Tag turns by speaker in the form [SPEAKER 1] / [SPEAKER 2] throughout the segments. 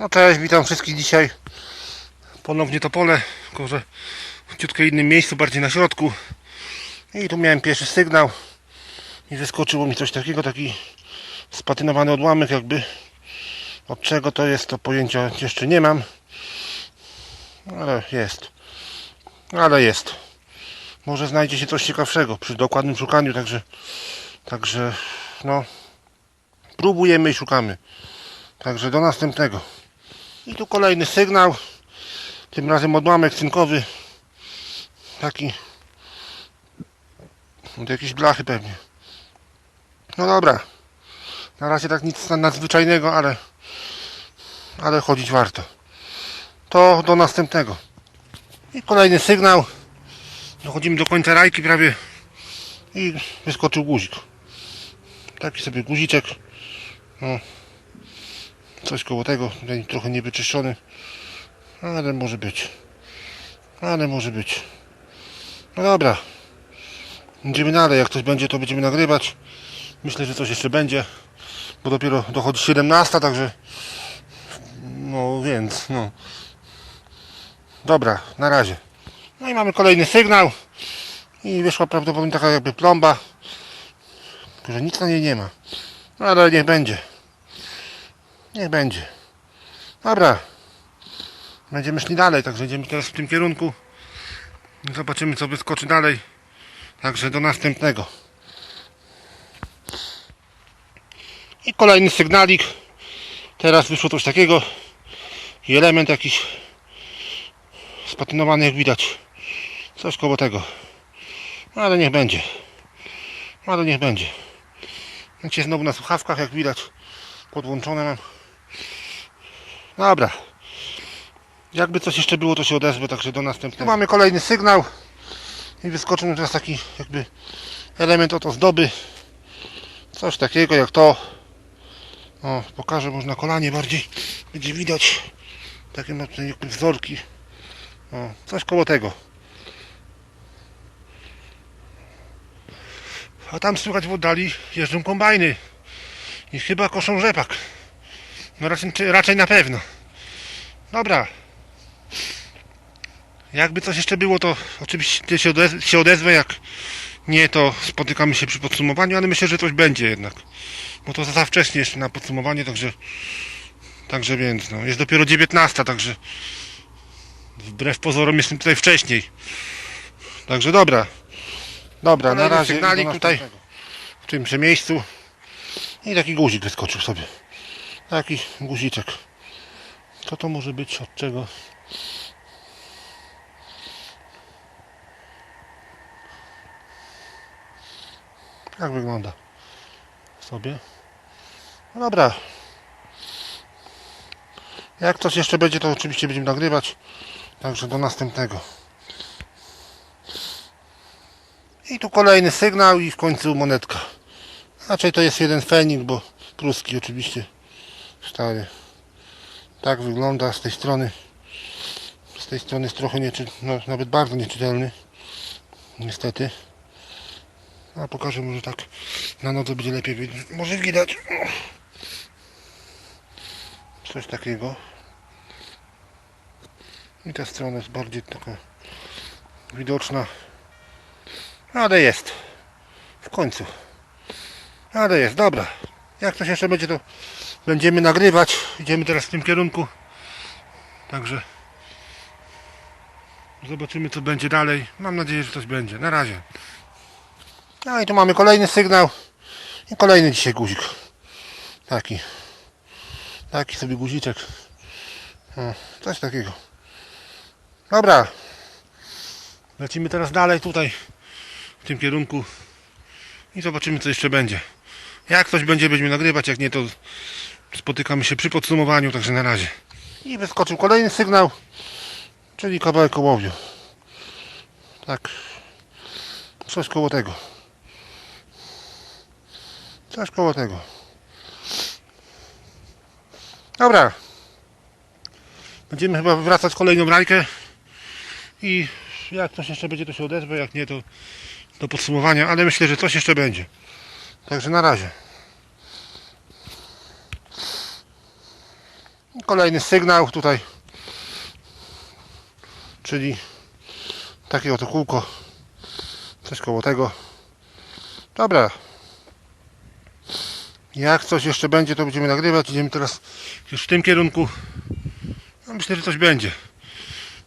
[SPEAKER 1] No cześć, witam wszystkich dzisiaj. Ponownie to pole, tylko że w ciutkę innym miejscu, bardziej na środku. I tu miałem pierwszy sygnał i wyskoczyło mi coś takiego, taki spatynowany odłamek jakby. Od czego to jest, to pojęcia jeszcze nie mam. Ale jest. Ale jest. Może znajdzie się coś ciekawszego przy dokładnym szukaniu, także także no próbujemy i szukamy. Także do następnego. I tu kolejny sygnał. Tym razem odłamek cynkowy. Taki. Od jakiejś blachy pewnie. No dobra. Na razie tak nic nadzwyczajnego, ale ale chodzić warto. To do następnego. I kolejny sygnał. Dochodzimy do końca rajki prawie. I wyskoczył guzik. Taki sobie guziczek. No. Coś koło tego, tutaj trochę niewyczyszczony, ale może być. Ale może być. No dobra. Idziemy dalej, jak coś będzie, to będziemy nagrywać. Myślę, że coś jeszcze będzie, bo dopiero dochodzi 17, także no więc, no. Dobra, na razie. No i mamy kolejny sygnał i wyszła prawdopodobnie taka jakby plomba, że nic na niej nie ma. No ale niech będzie. Niech będzie. Dobra. Będziemy szli dalej, także idziemy teraz w tym kierunku. Zobaczymy co wyskoczy dalej. Także do następnego. I kolejny sygnalik. Teraz wyszło coś takiego. I element jakiś spatynowany jak widać. Coś koło tego. Ale niech będzie. Ale niech będzie. Macie znowu na słuchawkach jak widać. Podłączone mam. Dobra. Jakby coś jeszcze było, to się odezwę, także do następnego. Tu mamy kolejny sygnał i wyskoczył mi teraz taki jakby element od ozdoby. Coś takiego jak to. O, pokażę może na kolanie bardziej. Będzie widać. Takie jakby wzorki. O, coś koło tego. A tam słychać w oddali jeżdżą kombajny. I chyba koszą rzepak. No raczej, raczej na pewno. Dobra. Jakby coś jeszcze było, to oczywiście się, odez się odezwę. Jak nie, to spotykamy się przy podsumowaniu, ale myślę, że coś będzie jednak. Bo to za wcześnie jeszcze na podsumowanie, także także więc, no. Jest dopiero 19, także wbrew pozorom jestem tutaj wcześniej. Także dobra. Dobra, na razie
[SPEAKER 2] sygnalik
[SPEAKER 1] tutaj w tym miejscu i taki guzik wyskoczył sobie. Taki guziczek. Co to może być? Od czego? Jak wygląda? Sobie. No dobra. Jak coś jeszcze będzie, to oczywiście będziemy nagrywać. Także do następnego. I tu kolejny sygnał i w końcu monetka. Raczej to jest jeden fenik, bo pruski oczywiście stary. Tak wygląda z tej strony. Z tej strony jest trochę nieczy... no, nawet bardzo nieczytelny. Niestety. A pokażę może tak na nodze będzie lepiej widać. Może widać. Coś takiego. I ta strona jest bardziej taka widoczna. Ale jest. W końcu. Ale jest, dobra. Jak coś jeszcze będzie, to będziemy nagrywać. Idziemy teraz w tym kierunku. Także zobaczymy, co będzie dalej. Mam nadzieję, że coś będzie. Na razie. No i tu mamy kolejny sygnał. I kolejny dzisiaj guzik. Taki. Taki sobie guziczek. Coś takiego. Dobra. Lecimy teraz dalej tutaj w tym kierunku i zobaczymy co jeszcze będzie. Jak coś będzie, będziemy nagrywać, jak nie to spotykamy się przy podsumowaniu, także na razie. I wyskoczył kolejny sygnał, czyli kawałek ołowiu. Tak. Coś koło tego. Coś koło tego. Dobra. Będziemy chyba wracać kolejną rajkę i jak coś jeszcze będzie, to się odezwę, jak nie, to do podsumowania, ale myślę, że coś jeszcze będzie. Także na razie. Kolejny sygnał tutaj. Czyli takie oto kółko. Coś koło tego. Dobra. Jak coś jeszcze będzie, to będziemy nagrywać. Idziemy teraz już w tym kierunku. No myślę, że coś będzie.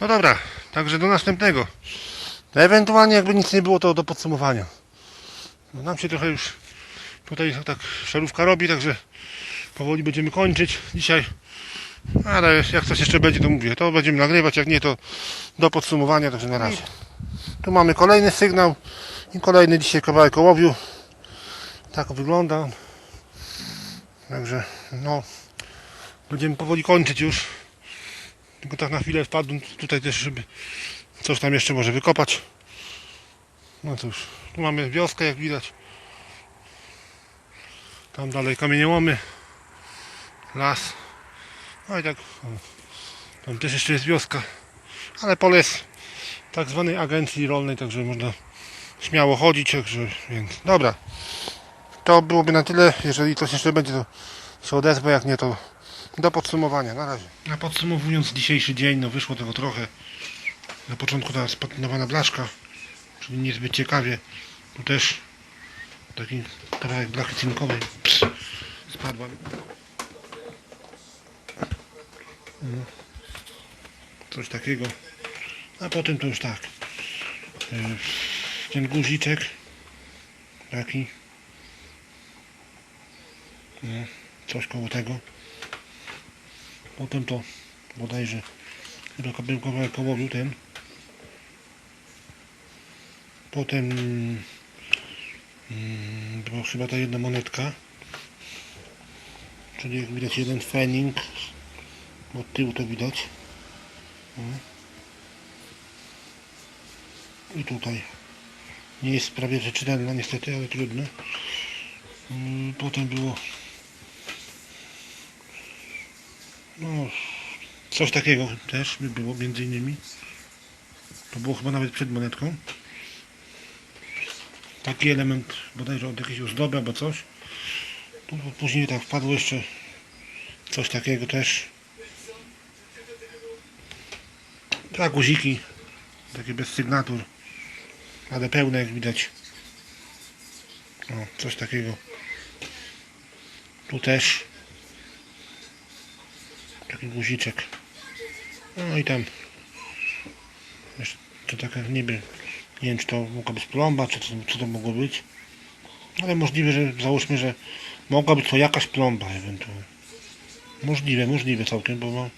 [SPEAKER 1] No dobra, także do następnego. Ewentualnie jakby nic nie było, to do podsumowania. No nam się trochę już tutaj tak szarówka robi, także powoli będziemy kończyć dzisiaj. Ale jak coś jeszcze będzie, to mówię, to będziemy nagrywać, jak nie, to do podsumowania, także na razie. Tu mamy kolejny sygnał i kolejny dzisiaj kawałek ołowiu. Tak wygląda. Także no będziemy powoli kończyć już. Tylko tak na chwilę wpadłem tutaj też, żeby coś tam jeszcze może wykopać. No cóż, tu mamy wioskę jak widać. Tam dalej kamieniołomy. Las. No i tak. O, tam też jeszcze jest wioska. Ale pole jest tak zwanej agencji rolnej, także można śmiało chodzić, także więc dobra. To byłoby na tyle. Jeżeli coś jeszcze będzie, to się odezwę, jak nie, to do podsumowania. Na razie. A podsumowując dzisiejszy dzień, no wyszło tego trochę. Na początku ta spatynowana blaszka, czyli niezbyt ciekawie. Tu też taki kawałek blachy cynkowej. Spadła. Coś takiego. A potem to już tak. Yy, Ten guziczek. Taki. No, coś koło tego. Potem to bodajże chyba kawałek ołowiu ten. Potem mm, była chyba ta jedna monetka. Czyli jak widać jeden fening. Od tyłu to widać. Mm. I tutaj. Nie jest prawie że czytelna niestety, ale trudno. Mm, Potem było no, coś takiego też by było między innymi. To było chyba nawet przed monetką. Taki element bodajże od jakiejś ozdoby albo coś. Tu później tak wpadło jeszcze coś takiego też. Tak, guziki. Takie bez sygnatur. Ale pełne jak widać. O, coś takiego. Tu też. Taki guziczek. No i tam. Jeszcze to taka niby. Nie wiem czy to mogła być plomba, czy to, co to mogło być. Ale możliwe, że załóżmy, że mogła być to jakaś plomba ewentualnie. Możliwe, możliwe całkiem, bo mam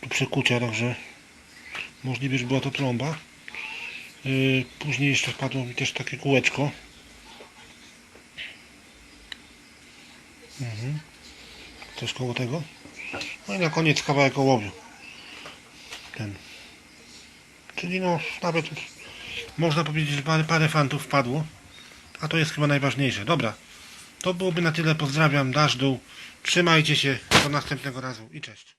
[SPEAKER 1] tu przekucia, także możliwe, że była to plomba. Yy, później jeszcze wpadło mi też takie kółeczko. Mhm. Coś koło tego. No i na koniec kawałek ołowiu. Ten. Czyli no nawet można powiedzieć, że parę, parę fantów wpadło. A to jest chyba najważniejsze. Dobra. To byłoby na tyle. Pozdrawiam. Dasz dół. Trzymajcie się. Do następnego razu i cześć.